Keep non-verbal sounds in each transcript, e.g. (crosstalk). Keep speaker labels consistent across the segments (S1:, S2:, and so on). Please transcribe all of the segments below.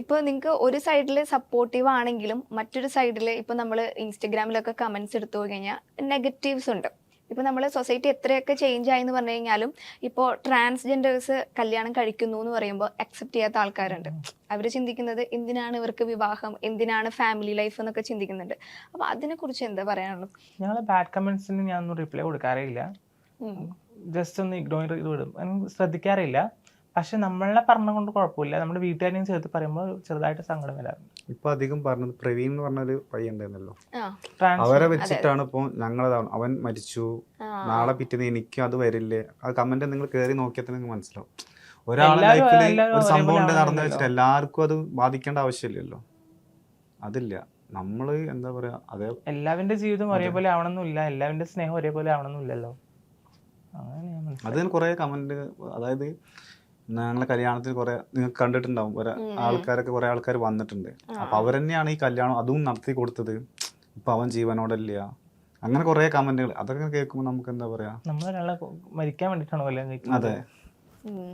S1: ഇപ്പൊ നിങ്ങൾക്ക് ഒരു സൈഡിൽ സപ്പോർട്ടീവ് ആണെങ്കിലും മറ്റൊരു സൈഡിൽ ഇപ്പൊ നമ്മൾ ഇൻസ്റ്റഗ്രാമിലൊക്കെ കമന്റ്സ് എടുത്തു കഴിഞ്ഞാൽ നെഗറ്റീവ്സ് ഉണ്ട്. ഇപ്പൊ നമ്മൾ സൊസൈറ്റി എത്രയൊക്കെ ചേഞ്ച് ആയി എന്ന് പറഞ്ഞു കഴിഞ്ഞാലും ഇപ്പോൾ ട്രാൻസ്ജെൻഡേഴ്സ് കല്യാണം കഴിക്കുന്നു എന്ന് പറയുമ്പോൾ അക്സെപ്റ്റ് ചെയ്യാത്ത ആൾക്കാരുണ്ട്. അവർ ചിന്തിക്കുന്നത് എന്തിനാണ് ഇവർക്ക് വിവാഹം എന്തിനാണ് ഫാമിലി ലൈഫ് എന്നൊക്കെ ചിന്തിക്കുന്നുണ്ട്. അപ്പൊ അതിനെ കുറിച്ച് എന്താ പറയാനുള്ളത്
S2: ഞങ്ങൾ ബാഡ് കമന്റ്സിന് ഞാനൊന്നും റിപ്ലൈ കൊടുക്കാറില്ല. ജസ്റ്റ് ഒന്ന് ഇഗ്നോർ ചെയ്ത് വിടും. ശ്രദ്ധിക്കാറില്ല പക്ഷെ നമ്മളെ പറഞ്ഞ കൊണ്ട് കുഴപ്പമില്ല. നമ്മുടെ വീട്ടുകാരെയും ചേർത്ത് പറയുമ്പോൾ ചെറുതായിട്ട് സങ്കടം വരാറുണ്ട്.
S3: ഇപ്പൊ അധികം പറഞ്ഞത് പ്രവീൺ എന്ന് പറഞ്ഞൊരു പയ്യൻ ഉണ്ടായിരുന്നല്ലോ
S1: ആ.
S3: അവരെ വെച്ചിട്ടാണ് ഇപ്പൊ ഞങ്ങളതാണ് അവൻ മരിച്ചു. നാളെ പിറ്റേന്ന് എനിക്കും അത് വരില്ലേ? ആ കമന്റ് നിങ്ങൾ കയറി നോക്കിയാൽ തന്നെ നിങ്ങൾക്ക് മനസ്സിലാവും. ഒരാളെ ലൈഫിൽ ഒരു സംഭവം ഉണ്ട് നടന്നു വെച്ചിട്ട് എല്ലാവർക്കും അത് ബാധിക്കേണ്ട ആവശ്യമില്ലല്ലോ. അതില്ല. നമ്മൾ എന്താ പറയാ അതെ
S2: എല്ലാവരുടെ ജീവിതം ഒരേപോലെ ആവണമെന്നില്ല എല്ലാവരുടെ സ്നേഹം ഒരേപോലെ ആവണമെന്നില്ലല്ലോ അങ്ങനെ ഞാൻ
S3: അത്
S2: മനസ്സിലാക്കി.
S3: കുറെ കമന്റ് അതായത് ഞങ്ങളെ കല്യാണത്തിൽ കുറെ നിങ്ങൾക്ക് കണ്ടിട്ടുണ്ടാവും. കുറെ
S1: ഉം.
S3: ആൾക്കാരൊക്കെ കുറെ ആൾക്കാർ വന്നിട്ടുണ്ട്. അപ്പൊ അവർ അവരെന്നെയാണ് ഈ കല്യാണം അതും നടത്തി കൊടുത്തത്. ഇപ്പൊ അവൻ ജീവനോടല്ല. അങ്ങനെ കുറെ കമന്റുകൾ അതൊക്കെ കേൾക്കുമ്പോൾ നമുക്ക് എന്താ പറയാ?
S2: മരിക്കാൻ വേണ്ടിട്ടാണോ കല്യാണം
S3: അതെ.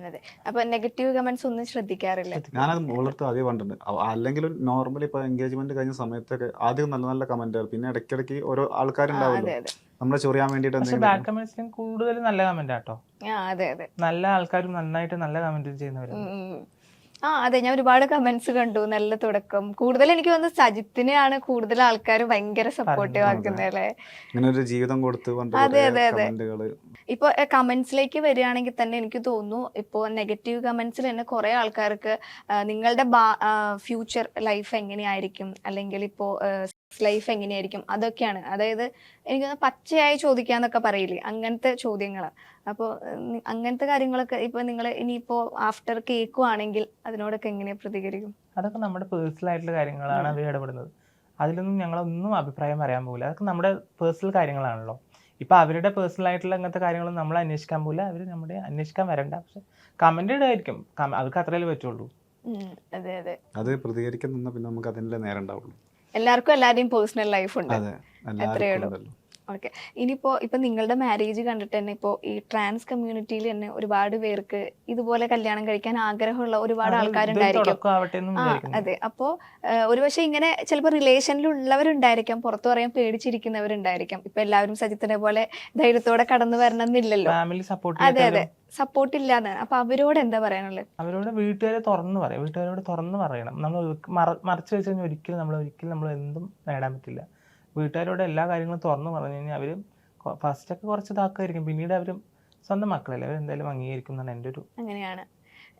S1: അതെ അപ്പൊ നെഗറ്റീവ് കമന്റ്സ് ഒന്നും ശ്രദ്ധിക്കാറില്ല.
S3: ഞാനത് മുകളത്ത് ആദ്യം പറഞ്ഞിട്ടുണ്ട് അല്ലെങ്കിലും അല്ലെങ്കിൽ നോർമലി ഇപ്പൊ എൻഗേജ്മെന്റ് കഴിഞ്ഞ സമയത്തൊക്കെ ആദ്യം നല്ല നല്ല കമന്റ് പിന്നെ ഇടയ്ക്കിടയ്ക്ക് ഓരോ
S1: ആൾക്കാരുണ്ടാവില്ല
S3: ആൾക്കാരുണ്ടാവുമല്ലോ
S1: അതെ അതെ.
S3: നമ്മളെ ചൊറിയാൻ വേണ്ടിട്ട്
S2: ബാഡ് കമന്റ്സിലും കൂടുതൽ നല്ല കമന്റ് ആട്ടോ
S1: അതെ അതെ.
S2: നല്ല ആൾക്കാരും നന്നായിട്ട് നല്ല കമന്റ് ചെയ്യുന്നവരാണ്.
S1: ആ അതെ ഞാൻ ഒരുപാട് കമന്റ്സ് കണ്ടു. നല്ല തുടക്കം. കൂടുതൽ എനിക്ക് തോന്നുന്നു സജിത്തിനെയാണ് കൂടുതൽ ആൾക്കാർ ഭയങ്കര സപ്പോർട്ടീവ് ആക്കുന്നത് അല്ലേ
S3: ഇങ്ങനെ ഒരു ജീവിതം കൊടുത്തു
S1: അതെ, അതെ, അതെ. ഇപ്പൊ കമന്റ്സിലേക്ക് വരികയാണെങ്കിൽ തന്നെ എനിക്ക് തോന്നുന്നു ഇപ്പോ നെഗറ്റീവ് കമന്റ്സിൽ തന്നെ കുറെ ആൾക്കാർക്ക് നിങ്ങളുടെ ഫ്യൂച്ചർ ലൈഫ് എങ്ങനെയായിരിക്കും? അല്ലെങ്കിൽ ഇപ്പോൾ ലൈഫ് എങ്ങനെയായിരിക്കും? അതൊക്കെയാണ്. അതായത് എനിക്ക് പച്ചയായി ചോദിക്കാന്നൊക്കെ പറയില്ലേ? അങ്ങനത്തെ ചോദ്യങ്ങൾ അപ്പോൾ അങ്ങനത്തെ കാര്യങ്ങളൊക്കെ ഇപ്പൊ നിങ്ങൾ ഇനിയിപ്പോ ആഫ്റ്റർ കേൾക്കുവാണെങ്കിൽ അതിനോടൊക്കെ എങ്ങനെയാണ് പ്രതികരിക്കും?
S2: അതൊക്കെ നമ്മുടെ പേഴ്സണൽ ആയിട്ടുള്ള കാര്യങ്ങളാണ് അവർ ഇടപെടുന്നത്. അതിലൊന്നും ഞങ്ങളൊന്നും അഭിപ്രായം പറയാൻ പോകില്ല. അതൊക്കെ നമ്മുടെ പേഴ്സണൽ കാര്യങ്ങളാണല്ലോ. ഇപ്പൊ അവരുടെ പേഴ്സണൽ ആയിട്ടുള്ള അങ്ങനത്തെ കാര്യങ്ങളൊന്നും നമ്മൾ അന്വേഷിക്കാൻ പോകില്ല. അവർ നമ്മുടെ അന്വേഷിക്കാൻ വരണ്ട. പക്ഷെ കമന്റ് ആയിരിക്കും അവർക്ക് അത്രയല്ലേ പറ്റുള്ളൂ.
S1: അതെ അതെ.
S3: അത് പ്രതികരിക്കുന്ന പിന്നെ നമുക്ക് അതിന്റെ നേരം ഉണ്ടാവുള്ളൂ.
S1: എല്ലാവർക്കും എല്ലാവരുടെയും പേഴ്സണൽ ലൈഫ് ഉണ്ട്
S3: അതെ
S1: അത്രയേ ഉള്ളൂ. ഓക്കെ. ഇനിയിപ്പോ ഇപ്പൊ നിങ്ങളുടെ മാരേജ് കണ്ടിട്ട് തന്നെ ഇപ്പോ ഈ ട്രാൻസ് കമ്മ്യൂണിറ്റിയിൽ തന്നെ ഒരുപാട് പേർക്ക് ഇതുപോലെ കല്യാണം കഴിക്കാൻ ആഗ്രഹമുള്ള ഒരുപാട് ആൾക്കാരുണ്ടായിരിക്കും. ആ അതെ. അപ്പോ ഒരുപക്ഷെ ഇങ്ങനെ ചിലപ്പോൾ റിലേഷനിലുള്ളവരുണ്ടായിരിക്കാം പുറത്തു പറയാൻ പേടിച്ചിരിക്കുന്നവരുണ്ടായിരിക്കാം. ഇപ്പൊ എല്ലാവരും സജിത്തിനെ പോലെ ധൈര്യത്തോടെ കടന്നു വരണമെന്നില്ലല്ലോ. അതെ അതെ. സപ്പോർട്ട് ഇല്ലാന്ന്. അപ്പൊ അവരോട് എന്താ പറയാനുള്ളത്?
S2: അവരോട് വീട്ടുകാരെ തുറന്നു പറയാം. വീട്ടുകാരോട് തുറന്നു പറയണം. നമ്മൾ മറച്ചു വെച്ച് കഴിഞ്ഞാൽ ഒരിക്കലും നമ്മൾ ഒരിക്കലും നമ്മൾ എന്തും നേടാൻ പറ്റില്ല. വീട്ടുകാരോട് എല്ലാ കാര്യങ്ങളും തുറന്നു പറഞ്ഞു കഴിഞ്ഞാൽ അവർ ഫസ്റ്റ് ഒക്കെ കുറച്ച് ഇതാക്കുമായിരിക്കും പിന്നീട് അവർ സ്വന്തം മക്കളല്ലേ അവർ എന്തായാലും അംഗീകരിക്കും എന്നാണ് എന്റെ ഒരു
S1: അങ്ങനെയാണ്.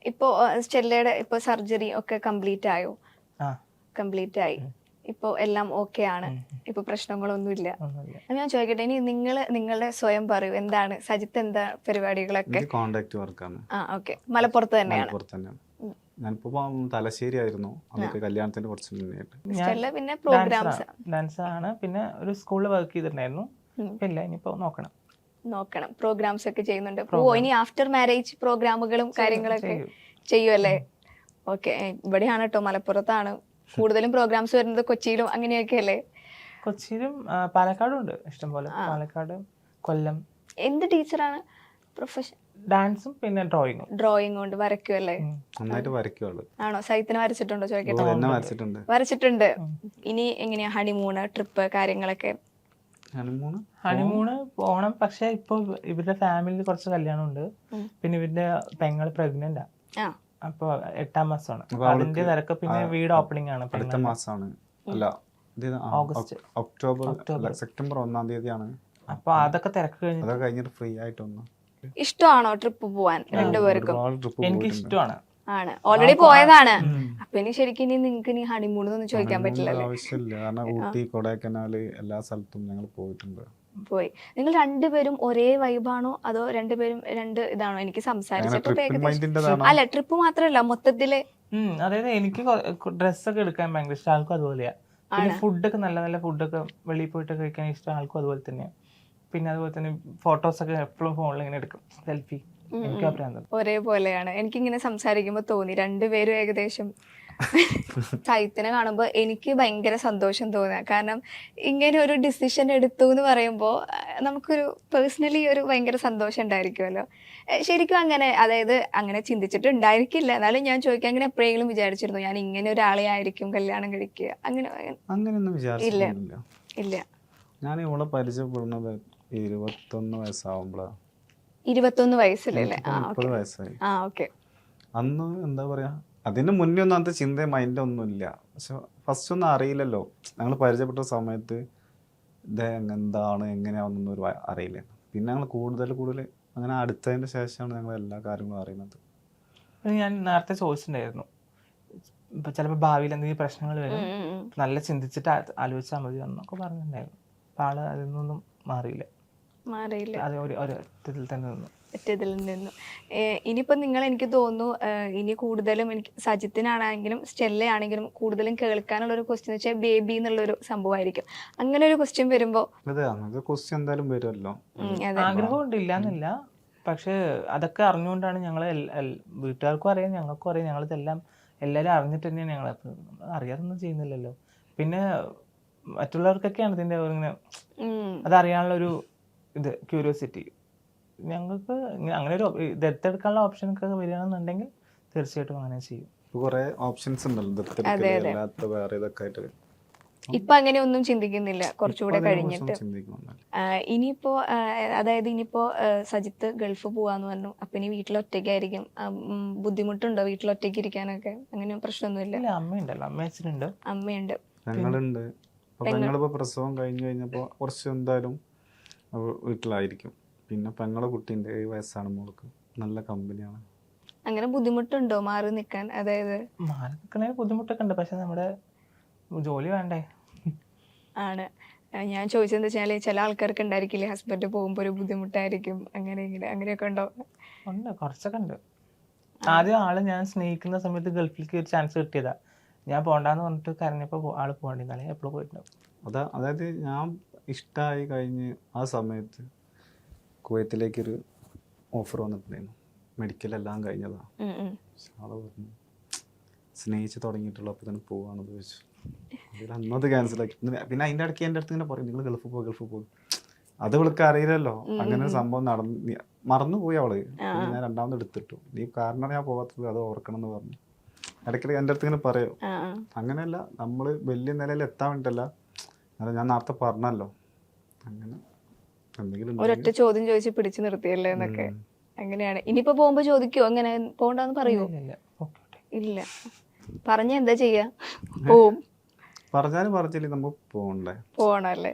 S1: ഇപ്പോ സ്റ്റെല്ലയുടെ ഇപ്പോൾ സർജറി ഒക്കെ കംപ്ലീറ്റ് ആയോ?
S2: ആ.
S1: കംപ്ലീറ്റ് ആയി. ഇപ്പോൾ എല്ലാം ഓക്കെ ആണ്.
S2: ഇപ്പോൾ
S1: ഇപ്പൊ പ്രശ്നങ്ങളൊന്നുമില്ല. ഞാൻ ചോദിക്കട്ടെ ഇനി നിങ്ങൾ നിങ്ങളുടെ സ്വയം പറയൂ എന്താണ് സജിത്ത് എന്താ പരിപാടികളൊക്കെ?
S3: എനിക്ക് വർക്ക് വർക്കാണ്
S1: ആ ഓക്കെ. മലപ്പുറത്ത് തന്നെയാണ്.
S3: മലപ്പുറത്ത് തന്നെയാണ്.
S1: ഉം.
S3: ഞാനിപ്പോ തലശ്ശേരി ആയിരുന്നു അന്നൊക്കെ കല്യാണത്തിന്റെ കുറച്ച് മുന്നേ ആയിട്ട്.
S1: പിന്നെ പ്രോഗ്രാംസ്
S2: ഡാൻസ് ആണ്. പിന്നെ ഒരു സ്കൂളിൽ വർക്ക് ചെയ്തിട്ടുണ്ടായിരുന്നു. ഇല്ല ഇനിയിപ്പോ നോക്കണം.
S1: നോക്കണം. പ്രോഗ്രാംസ് ഒക്കെ ചെയ്യുന്നുണ്ട്. ഓ ഇനി ആഫ്റ്റർ മാരേജ് പ്രോഗ്രാമുകളും കാര്യങ്ങളൊക്കെ
S2: ചെയ്യും.
S1: ചെയ്യുമല്ലേ ഓക്കെ ഇവിടെയാണ് കേട്ടോ മലപ്പുറത്താണ്. കൂടുതലും പ്രോഗ്രാംസ് വരുന്നത് കൊച്ചിയിലും അങ്ങനെയൊക്കെ അല്ലേ?
S2: കൊച്ചിയിലും പാലക്കാടും ഉണ്ട് ഇഷ്ടംപോലെ. പാലക്കാട് കൊല്ലം.
S1: എന്ത് ടീച്ചറാണ് പ്രൊഫഷൻ
S2: ഡാൻസും പിന്നെ ഡ്രോയിങ്ങും.
S1: ഡ്രോയിങ് കൊണ്ട് വരയ്ക്കുമല്ലേ
S3: നന്നായിട്ട് വരയ്ക്കുള്ളൂ
S1: ആണോ? സൈത്തിന് വരച്ചിട്ടുണ്ടോ ചോദിക്കട്ടെ?
S3: എന്നെ വരച്ചിട്ടുണ്ട്.
S1: വരച്ചിട്ടുണ്ട്. ഇനി എങ്ങനെയാ ഹണിമൂണ് ട്രിപ്പ് കാര്യങ്ങളൊക്കെ?
S3: ഹണിമൂണ്?
S2: ഹണിമൂണ് പോണം പക്ഷെ ഇപ്പൊ ഇവരുടെ ഫാമിലിയിൽ കുറച്ച് കല്യാണം ഉണ്ട് പിന്നെ ഇവരുടെ പെങ്ങൾ പ്രഗ്നന്റ്.
S1: ആ.
S2: അപ്പൊ എട്ടാം മാസമാണ് അതിന്റെ തിരക്ക് പിന്നെ വീട് ഓപ്പണിംഗ് ആണ്
S3: അടുത്ത. മാസമാണ് അല്ല
S2: ഓഗസ്റ്റ്.
S3: Okay- October. സെപ്റ്റംബർ ഒന്നാം തീയതിയാണ്.
S2: അപ്പൊ അതൊക്കെ തിരക്ക് കഴിഞ്ഞ്
S3: അതൊക്കെ കഴിഞ്ഞിട്ട് ഫ്രീ ആയിട്ടൊന്നും ഒന്ന്
S1: ഇഷ്ടമാണോ ട്രിപ്പ് പോവാൻ രണ്ടുപേർക്കും?
S2: എനിക്ക് ഇഷ്ടമാണ്.
S1: ആണ്. ഓൾറെഡി പോയതാണ്. അപ്പൊ ഇനി ശരിക്കും ഇനി നിങ്ങൾക്ക് ഇനി ഹണിമൂൺ ഒന്നും ചോദിക്കാൻ പറ്റില്ല
S3: ആവശ്യമില്ല. കാരണം ഊട്ടി കൊടൈക്കനാല് എല്ലാ സ്ഥലത്തും ഞങ്ങൾ പോയിട്ടുണ്ട്.
S1: പോയി. നിങ്ങൾ രണ്ടുപേരും ഒരേ വൈബാണോ അതോ രണ്ടുപേരും രണ്ട് ഇതാണോ? എനിക്ക് സംസാരിച്ചപ്പോ അല്ല ട്രിപ്പ് മാത്രല്ല
S2: മൊത്തത്തിൽ. അതായത് എനിക്ക് ഡ്രസ്സൊക്കെ എടുക്കാൻ ഭയങ്കര ഇഷ്ടം. ആൾക്കും അതുപോലെയാ. പിന്നെ ഫുഡൊക്കെ നല്ല നല്ല ഫുഡൊക്കെ വെളിയിൽ പോയിട്ട് കഴിക്കാൻ ഇഷ്ടം ആൾക്കും അതുപോലെ തന്നെയാ. പിന്നെ അതുപോലെ തന്നെ ഫോട്ടോസ് ഒക്കെ എപ്പോഴും ഫോണിൽ ഇങ്ങനെ എടുക്കും. സെൽഫി എനിക്ക് അഭിപ്രായം
S1: ഒരേപോലെയാണ്. എനിക്കിങ്ങനെ സംസാരിക്കുമ്പോൾ തോന്നി. രണ്ടുപേരും ഏകദേശം (laughs) സാഹിത്യനെ കാണുമ്പോൾ എനിക്ക് ഭയങ്കര സന്തോഷം തോന്നുക കാരണം ഇങ്ങനെ ഒരു ഡിസിഷൻ എടുത്തു എന്ന് പറയുമ്പോൾ നമുക്കൊരു പേഴ്സണലി ഒരു ഭയങ്കര സന്തോഷം ഉണ്ടായിരിക്കുമല്ലോ. ശരിക്കും അങ്ങനെ അതായത് അങ്ങനെ ചിന്തിച്ചിട്ടുണ്ടായിരിക്കില്ല. എന്നാലും ഞാൻ ചോദിക്കാൻ അങ്ങനെ എപ്പോഴെങ്കിലും വിചാരിച്ചിരുന്നു? ഞാൻ ഇങ്ങനെ ഒരാളെ ആയിരിക്കും കല്യാണം കഴിക്കുക. അങ്ങനെ
S3: അങ്ങനെയൊന്നും വിചാരിച്ചില്ല
S1: ഇല്ല.
S3: ഞാൻ ഇവളെ പരിചയപ്പെടുന്നത് ഇരുപത്തൊന്ന് വയസ്സാവുമ്പോഴാണ്
S1: ഇരുപത്തൊന്ന് വയസ്സിലല്ലേ? ആ
S3: മുപ്പത് വയസ്സായി.
S1: ആ ഓക്കെ.
S3: അന്ന് എന്താ പറയാ? അതിന് മുന്നേ ഒന്നും അന്നത്തെ ചിന്ത മൈൻഡ് ഒന്നും ഇല്ല. പക്ഷെ ഫസ്റ്റ് ഒന്നും അറിയില്ലല്ലോ. ഞങ്ങൾ പരിചയപ്പെട്ട സമയത്ത് ഇത് എന്താണ് എങ്ങനെയാവുന്നൊന്നും ഒരു അറിയില്ല. പിന്നെ ഞങ്ങൾ കൂടുതൽ കൂടുതൽ അങ്ങനെ അടുത്തതിന് ശേഷമാണ് ഞങ്ങൾ എല്ലാ കാര്യങ്ങളും അറിയുന്നത്.
S2: ഞാൻ നേരത്തെ ചോദിച്ചിട്ടുണ്ടായിരുന്നു. ഇപ്പൊ ചിലപ്പോൾ ഭാവിയിൽ എന്തെങ്കിലും പ്രശ്നങ്ങൾ വരും. നല്ല ചിന്തിച്ചിട്ട് ആലോചിച്ചാൽ മതി എന്നൊക്കെ പറഞ്ഞിട്ടുണ്ടായിരുന്നു. അപ്പൊ ആൾ അതിൽ നിന്നൊന്നും മാറിയില്ല.
S1: മാറിയില്ല?
S2: അത് ഒരു ഒരു തന്നെ നിന്നു.
S1: നിന്നും. ഇനിയിപ്പോൾ നിങ്ങൾ എനിക്ക് തോന്നുന്നു ഇനി കൂടുതലും എനിക്ക് സജിത്തിനാണെങ്കിലും സ്റ്റെല്ലയാണെങ്കിലും കൂടുതലും കേൾക്കാനുള്ള ഒരു ക്വസ്റ്റ്യൻ വെച്ചാൽ ബേബി എന്നുള്ള എന്നുള്ളൊരു സംഭവമായിരിക്കും. അങ്ങനെ ഒരു ക്വസ്റ്റ്യൻ വരുമ്പോ?
S3: അതെ അങ്ങനത്തെ ക്വസ്റ്റ്യൻ എന്തായാലും വരുമല്ലോ.
S1: ആഗ്രഹം
S2: ആഗ്രഹമുണ്ട് ഇല്ലാന്നില്ല പക്ഷെ അതൊക്കെ അറിഞ്ഞുകൊണ്ടാണ് ഞങ്ങൾ വീട്ടുകാർക്കും അറിയാം ഞങ്ങൾക്കും അറിയാം. ഞങ്ങളിതെല്ലാം എല്ലാവരും അറിഞ്ഞിട്ട് തന്നെയാണ് ഞങ്ങൾ അറിയാതൊന്നും ചെയ്യുന്നില്ലല്ലോ. പിന്നെ മറ്റുള്ളവർക്കൊക്കെയാണ് ഇതിന്റെ ഇങ്ങനെ. അതറിയാനുള്ള ഒരു ഇത് ക്യൂരിയോസിറ്റി ഞങ്ങൾക്ക് അങ്ങനെ ഒരു ദത്തെടുക്കാനുള്ള ഓപ്ഷൻ ഒക്കെ വരികയാണെന്നുണ്ടെങ്കിൽ തീർച്ചയായിട്ടും അങ്ങനെ ചെയ്യും.
S3: ഇപ്പൊ കുറെ ഓപ്ഷൻസ് ഉണ്ടല്ലോ വേറെ ഇതൊക്കെ ആയിട്ട്.
S1: ഇപ്പൊ അങ്ങനെ ഒന്നും ചിന്തിക്കുന്നില്ല കുറച്ചുകൂടെ കഴിഞ്ഞിട്ട്. ഇനിയിപ്പോ അതായത് ഇനിയിപ്പോ സജിത്ത് ഗൾഫ് പോവാന്ന് പറഞ്ഞു അപ്പൊ ഇനി വീട്ടിൽ ഉം ബുദ്ധിമുട്ടുണ്ടോ വീട്ടിൽ ഒറ്റയ്ക്ക് ഇരിക്കാനൊക്കെ? അങ്ങനെ പ്രശ്നമൊന്നുമില്ല
S2: ഇല്ല അമ്മയുണ്ടല്ലോ അമ്മ അച്ഛനുണ്ട്.
S1: അമ്മയുണ്ട്.
S3: പ്രസവം കഴിഞ്ഞു കഴിഞ്ഞപ്പോ കുറച്ച് എന്തായാലും വീട്ടിലായിരിക്കും. പിന്നെ പെങ്ങളെ കുട്ടീന്റെ ഏഴ് വയസ്സാണ് മോൾക്ക്. നല്ല കമ്പനിയാണ്.
S1: അങ്ങനെ ബുദ്ധിമുട്ടുണ്ടോ മാറി നിൽക്കാൻ അതായത്
S2: മാറി നിൽക്കുന്നതിന് ബുദ്ധിമുട്ടൊക്കെ ഉണ്ട് പക്ഷെ നമ്മുടെ ജോലി വേണ്ടേ?
S1: ആണ്. ഞാൻ ചോദിച്ചത് വെച്ചാൽ ചില ആൾക്കാർക്ക് ഉണ്ടായിരിക്കില്ലേ ഹസ്ബൻഡ് പോകുമ്പോൾ ഒരു ബുദ്ധിമുട്ടായിരിക്കും. അങ്ങനെ ഇങ്ങനെ അങ്ങനെയൊക്കെ ഉണ്ടോ?
S2: ഉണ്ട്. കുറച്ചൊക്കെ ഉണ്ട്. ആദ്യം ആൾ ഞാൻ സ്നേഹിക്കുന്ന സമയത്ത് ഗൾഫിലേക്ക് ഒരു ചാൻസ് കിട്ടിയതാ. ഞാൻ പോണ്ടാന്ന് പറഞ്ഞിട്ട് കരഞ്ഞപ്പോ ആൾ പോകണ്ടിരുന്നാലേ എപ്പോഴും പോയിട്ടുണ്ടാവും.
S3: അതാ അതായത് ഞാൻ ഇഷ്ടമായി കഴിഞ്ഞ് ആ സമയത്ത് കുവൈത്തിലേക്കൊരു ഓഫർ വന്നിട്ടുണ്ടായിരുന്നു. മെഡിക്കൽ എല്ലാം കഴിഞ്ഞതാണ് ആൾ പറഞ്ഞു സ്നേഹിച്ച് തുടങ്ങിയിട്ടുള്ള അപ്പോൾ തന്നെ പോവാണെന്ന് ചോദിച്ചു. അതിൽ അന്നത് ക്യാൻസൽ ആക്കി. പിന്നെ അതിന്റെ അതിന്റെ ഇടയ്ക്ക് എന്റെ അടുത്ത് ഇങ്ങനെ പറയും നിങ്ങൾ ഗൾഫ് പോകും ഗൾഫ് പോകും അത് ഇവൾക്ക് അറിയില്ലല്ലോ. അങ്ങനെ ഒരു സംഭവം നടന്ന് മറന്നുപോയി അവൾ. ഞാൻ രണ്ടാമത് എടുത്തിട്ടു. നീ കാരണം ഞാൻ പോകാത്തത് അത് ഓർക്കണം എന്ന് പറഞ്ഞു. ഇടയ്ക്കിടയ്ക്ക് എന്റെ അടുത്ത് ഇങ്ങനെ പറയും. അങ്ങനെയല്ല നമ്മൾ വലിയ നിലയിൽ എത്താൻ വേണ്ടിട്ടല്ല അത് ഞാൻ നേരത്തെ പറഞ്ഞല്ലോ. അങ്ങനെ എന്തെങ്കിലും
S1: ഒരൊറ്റ ചോദ്യം ചോദിച്ച് പിടിച്ചു നിർത്തിയല്ലേ എന്നൊക്കെ. അങ്ങനെയാണ്. ഇനിയിപ്പോ പോകുമ്പോ ചോദിക്കോ? അങ്ങനെ പോണ്ടെന്ന് പറയൂ?
S2: ഇല്ല, ഇല്ല ഓക്കെ ഓക്കെ.
S1: ഇല്ല. പറഞ്ഞ എന്താ ചെയ്യാ? പോവും.
S3: പറഞ്ഞാലും പറഞ്ഞില്ലേ നമ്മ പോകണ്ടേ
S1: പോണല്ലേ.